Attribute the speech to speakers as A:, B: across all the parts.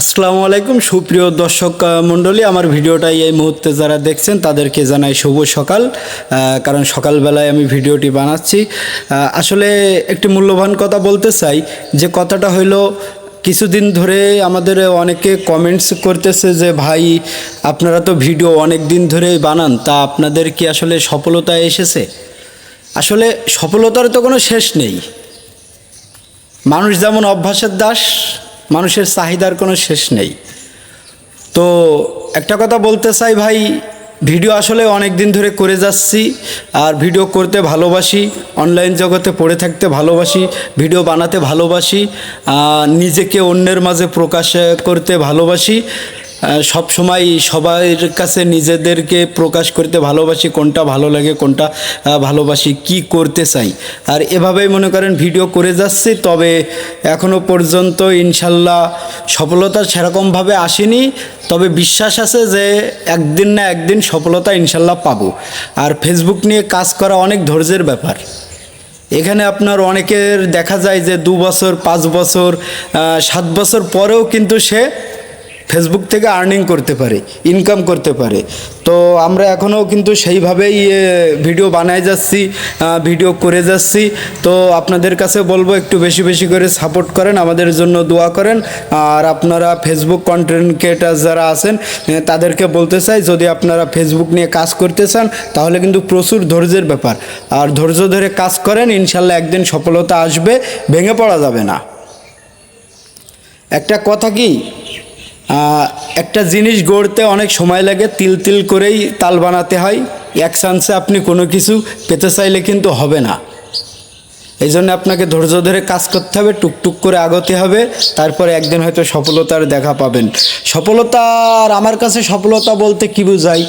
A: আসসালামু আলাইকুম। সুপ্রিয় দর্শক মণ্ডলী, আমার ভিডিওটাই এই মুহূর্তে যারা দেখছেন, তাদেরকে জানাই শুভ সকাল। কারণ সকালবেলায় আমি ভিডিওটি বানাচ্ছি। আসলে একটি মূল্যবান কথা বলতে চাই, যে কথাটা হইল, কিছুদিন ধরে আমাদের অনেকে কমেন্টস করতেছে যে, ভাই, আপনারা তো ভিডিও অনেক দিন ধরে বানান, তা আপনাদের কি আসলে সফলতা এসেছে? আসলে সফলতার তো কোনো শেষ নেই। মানুষ যেমন অভ্যাসের দাস মানুষের চাহিদার কোনো শেষ নেই। তো একটা কথা বলতে চাই ভাই, ভিডিও আসলে অনেক দিন ধরে করে যাচ্ছি, আর ভিডিও করতে ভালোবাসি, অনলাইন জগতে পড়ে থাকতে ভালোবাসি, ভিডিও বানাতে ভালোবাসি নিজেকে অন্যের মাঝে প্রকাশ করতে ভালোবাসি। সব সময় সবার কাছে নিজেদেরকে প্রকাশ করতে ভালোবাসি, কোনটা ভালো লাগে, কোনটা ভালোবাসি, কি করতে চাই। আর এভাবেই মনে করেন ভিডিও করে যাচ্ছি, তবে এখনও পর্যন্ত ইনশাল্লাহ সফলতা সেরকমভাবে আসেনি। তবে বিশ্বাস আছে যে একদিন না একদিন সফলতা ইনশাল্লাহ পাবো। আর ফেসবুক নিয়ে কাজ করা অনেক ধৈর্যের ব্যাপার। এখানে আপনার অনেকের দেখা যায় যে দু বছর, পাঁচ বছর সাত বছর পরেও কিন্তু সে ফেসবুক থেকে আর্নিং করতে পারে ইনকাম করতে পারে। তো আমরা এখনও কিন্তু সেইভাবেই ভিডিও বানাই যাচ্ছি ভিডিও করে যাচ্ছি। তো আপনাদের কাছে বলব, একটু বেশি বেশি করে সাপোর্ট করেন, আমাদের জন্য দোয়া করেন। আর আপনারা ফেসবুক কন্টেন্ট ক্রিয়েটার যারা আছেন তাদেরকে বলতে চাই, যদি আপনারা ফেসবুক নিয়ে কাজ করতে চান, তাহলে কিন্তু প্রচুর ধৈর্যের ব্যাপার। আর ধৈর্য ধরে কাজ করেন, ইনশাল্লাহ একদিন সফলতা আসবে, ভেঙে পড়া যাবে না। একটা কথা কি? একটা জিনিস গড়তে অনেক সময় লাগে, তিল তিল করেই তাল বানাতে হয়। এক চান্সে আপনি কোনো কিছু পেতে চাইলে কিন্তু হবে না। এই জন্য আপনাকে ধৈর্য ধরে কাজ করতে হবে, টুকটুক করে আগতে হবে, তারপরে একদিন হয়তো সফলতার দেখা পাবেন। সফলতার আমার কাছে সফলতা বলতে কী বোঝাই?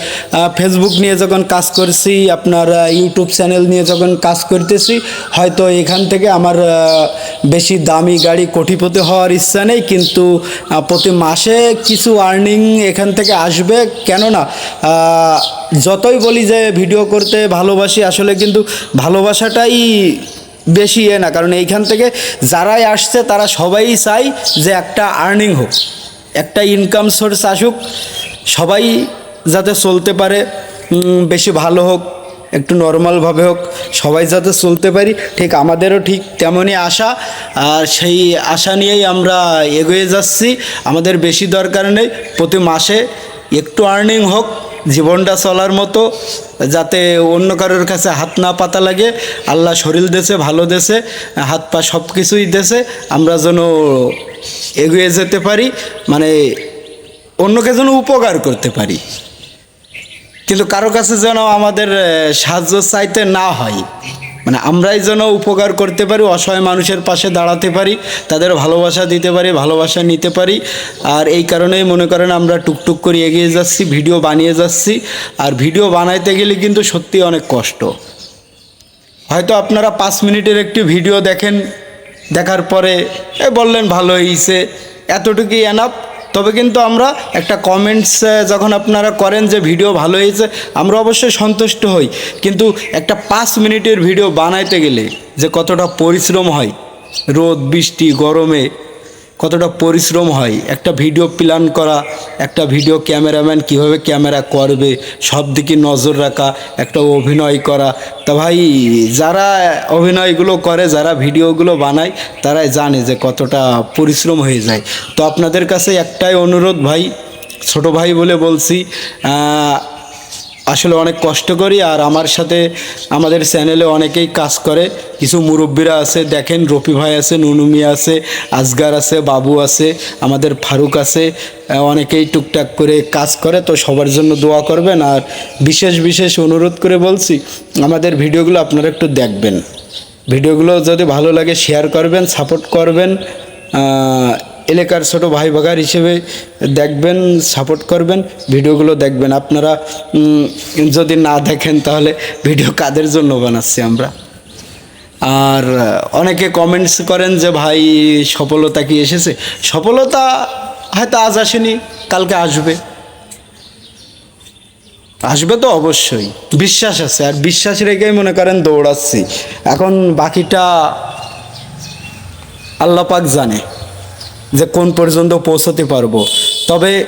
A: ফেসবুক নিয়ে যখন কাজ করছি, আপনার ইউটিউব চ্যানেল নিয়ে যখন কাজ করতেছি, হয়তো এখান থেকে আমার বেশি দামি গাড়ি কোটিপতি হওয়ার ইচ্ছা নেই, কিন্তু প্রতি মাসে কিছু আর্নিং এখান থেকে আসবে। কেননা যতই বলি যে ভিডিও করতে ভালোবাসি, আসলে কিন্তু ভালোবাসাটাই বেশি এ না। কারণ এইখান থেকে যারাই আসছে, তারা সবাই চায় যে একটা আর্নিং হোক, একটা ইনকাম সোর্স আসুক। সবাই যাতে চলতে পারে বেশি ভালো হোক। একটু নর্মালভাবে হোক, সবাই যাতে চলতে পারি, ঠিক আমাদেরও ঠিক তেমনই আশা। আর সেই আশা নিয়েই আমরা এগিয়ে যাচ্ছি। আমাদের বেশি দরকার নেই, প্রতি মাসে একটু আর্নিং হোক, জীবনটা চলার মতো, যাতে অন্য কারোর কাছে হাত না পাতা লাগে। আল্লাহ শরীর দেশে ভালো দেশে হাত পা সব কিছুই দেশে আমরা যেন এগিয়ে যেতে পারি মানে অন্যকে যেন উপকার করতে পারি। কিন্তু কারও কাছে যেন আমাদের সাহায্য চাইতে না হয় মানে আমরাই যেন উপকার করতে পারি, অসহায় মানুষের পাশে দাঁড়াতে পারি, তাদের ভালোবাসা দিতে পারি, ভালোবাসা নিতে পারি, আর এই কারণেই মনে করেন আমরা টুকটুক করে এগিয়ে যাচ্ছি, ভিডিও বানিয়ে যাচ্ছি, আর ভিডিও বানাইতে গেলে কিন্তু সত্যি অনেক কষ্ট। হয়তো আপনারা পাঁচ মিনিটের একটি ভিডিও দেখেন, দেখার পরে, এ, বললেন ভালো হয়েছে এতটুকুই এনাফ তবে কিন্তু আমরা একটা কমেন্টস যখন আপনারা করেন যে ভিডিও ভালো হয়েছে, আমরা অবশ্যই সন্তুষ্ট হই। কিন্তু একটা পাঁচ মিনিটের ভিডিও বানাইতে গেলে যে কতটা পরিশ্রম হয়, রোদ, বৃষ্টি, গরমে কতটা পরিশ্রম হয়, একটা ভিডিও প্ল্যান করা, একটা ভিডিও ক্যামেরাম্যান কীভাবে ক্যামেরা করবে সব দিকে নজর রাখা, একটা অভিনয় করা। তা ভাই, যারা অভিনয়গুলো করে, যারা ভিডিওগুলো বানায়, তারাই জানে যে কতটা পরিশ্রম হয়ে যায়। তো আপনাদের কাছে একটাই অনুরোধ ভাই, ছোট ভাই বলে বলছি আসলে অনেক কষ্ট করি আর আমার সাথে আমাদের চ্যানেলে অনেকেই কাজ করে। কিছু মুরব্বীরা আছে, দেখেন, রফি ভাই আছে নুনুমি আছে, আজগার আছে, বাবু আছে, আমাদের ফারুক আছে অনেকেই টুকটাক করে কাজ করে। তো সবার জন্য দোয়া করবেন আর বিশেষ বিশেষ অনুরোধ করে বলছি, আমাদের ভিডিওগুলো আপনারা একটু দেখবেন। ভিডিওগুলো যদি ভালো লাগে শেয়ার করবেন সাপোর্ট করবেন। এলাকার ছোট ভাই ভাগার হিসেবে দেখবেন সাপোর্ট করবেন, ভিডিওগুলো দেখবেন। আপনারা যদি না দেখেন তাহলে ভিডিও কাদের জন্য বানাচ্ছি আমরা? আর অনেকে কমেন্টস করেন যে, ভাই, সফলতা কি এসেছে? সফলতা হয়তো আজ আসেনি, কালকে আসবে। আসবে তো অবশ্যই, বিশ্বাস আছে। আর বিশ্বাস রেখেই মনে করেন দৌড়াচ্ছি। এখন বাকিটা আল্লাপাক জানে। যে কোন পর্যন্ত পৌঁছতে পারব। তবে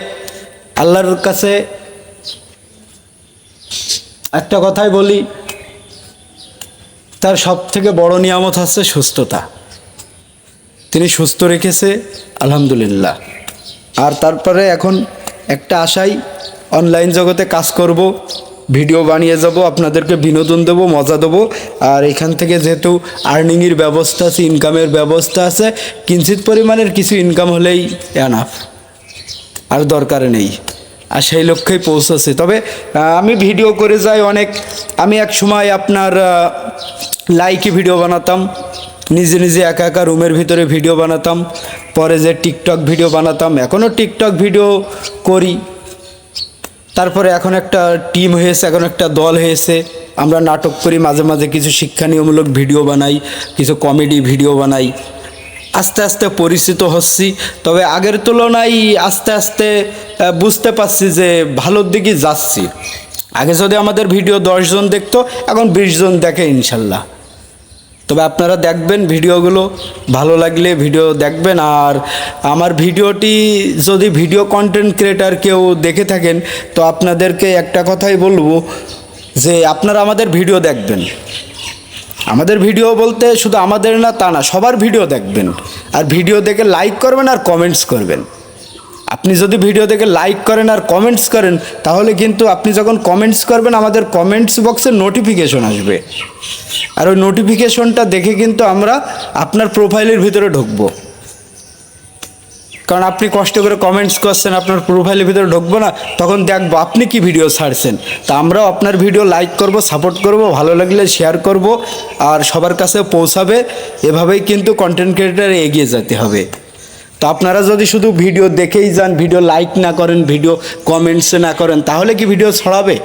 A: আল্লাহর কাছে একটা কথাই বলি, তার সব থেকে বড় নিয়ামত হচ্ছে সুস্থতা। তিনি সুস্থ রেখেছে, আলহামদুলিল্লাহ। আর তারপরে এখন একটা আশাই অনলাইন জগতে কাজ করব ভিডিও বানিয়ে যাব আপনাদেরকে বিনোদন দেবো, মজা দেবো। আর এখান থেকে যেহেতু আর্নিংয়ের ব্যবস্থা আছে ইনকামের ব্যবস্থা আছে, কিঞ্চিত পরিমাণের কিছু ইনকাম হলেই এনাফ আর দরকার নেই। আর সেই লক্ষ্যেই পৌঁছেছে তবে আমি ভিডিও করে যাই অনেক। আমি এক সময় আপনার লাইকে ভিডিও বানাতাম। নিজে নিজে একা একা রুমের ভিতরে ভিডিও বানাতাম। পরে যে টিকটক ভিডিও বানাতাম এখনও টিকটক ভিডিও করি। তারপরে এখন একটা টিম হয়েছে, এখন একটা দল হয়েছে। আমরা নাটক করি, মাঝে মাঝে কিছু শিক্ষানীয়মূলক ভিডিও বানাই, কিছু কমেডি ভিডিও বানাই। আস্তে আস্তে পরিচিত হচ্ছি, তবে আগের তুলনায় আস্তে আস্তে বুঝতে পারছি যে ভালোর দিকে যাচ্ছি। আগে যদি আমাদের ভিডিও দশজন দেখতো, এখন বিশজন দেখে ইনশাল্লাহ। তবে আপনারা দেখবেন ভিডিওগুলো ভালো লাগলে ভিডিও দেখবেন আর আমার ভিডিওটি যদি ভিডিও কন্টেন্ট ক্রিয়েটার কেউ দেখে থাকেন, তো আপনাদেরকে একটা কথাই বলব যে আপনারা আমাদের ভিডিও দেখবেন। আমাদের ভিডিও বলতে শুধু আমাদের না তা না, সবার ভিডিও দেখবেন। আর ভিডিও দেখে লাইক করবেন আর কমেন্টস করবেন। আপনি যদি ভিডিও দেখে লাইক করেন আর কমেন্টস করেন, তাহলে কিন্তু আপনি যখন কমেন্টস করবেন, আমাদের কমেন্টস বক্সে নোটিফিকেশন আসবে। আর ওই নোটিফিকেশনটা দেখে কিন্তু আমরা আপনার প্রোফাইলের ভিতরে ঢুকবো। কারণ আপনি কষ্ট করে কমেন্টস করছেন, আপনার প্রোফাইলের ভিতরে ঢুকবো না, তখন দেখব আপনি কি ভিডিও ছাড়ছেন। তা আমরাও আপনার ভিডিও লাইক করব সাপোর্ট করব, ভালো লাগলে শেয়ার করব, আর সবার কাছে পৌঁছাবে। এভাবেই কিন্তু কন্টেন্ট ক্রিয়েটার এগিয়ে যেতে হবে। তো আপনারা যদি শুধু ভিডিও দেখেই যান, ভিডিও লাইক না করেন, ভিডিও কমেন্টস না করেন, তাহলে কি ভিডিও ছড়াবে?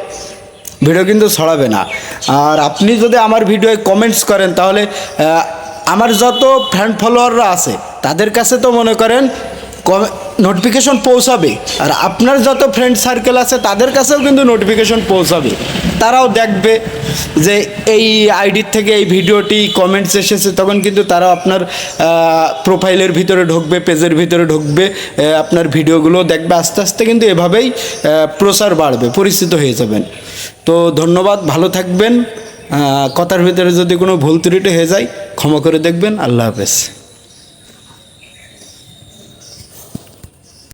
A: ভিডিও কিন্তু ছড়াবে না। আর আপনি যদি আমার ভিডিওয়ে কমেন্টস করেন, তাহলে আমার যত ফ্যান ফলোয়াররা আছে, তাদের কাছে তো মনে করেন নোটিফিকেশন পৌঁছাবে। আর আপনার যত ফ্রেন্ড সার্কেল আছে, তাদের কাছেও কিন্তু নোটিফিকেশন পৌঁছাবে। তারাও দেখবে যে এই আইডির থেকে এই ভিডিওটি কমেন্টস এসেছে তখন কিন্তু তারা আপনার প্রোফাইলের ভিতরে ঢুকবে পেজের ভিতরে ঢুকবে আপনার ভিডিওগুলো দেখবে। আস্তে আস্তে কিন্তু এভাবেই প্রচার বাড়বে, পরিচিত হয়ে যাবেন। তো ধন্যবাদ, ভালো থাকবেন। কথার ভিতরে যদি কোনো ভুল ত্রুটি হয়ে যায়, ক্ষমা করে দেখবেন। আল্লাহ হাফেজ।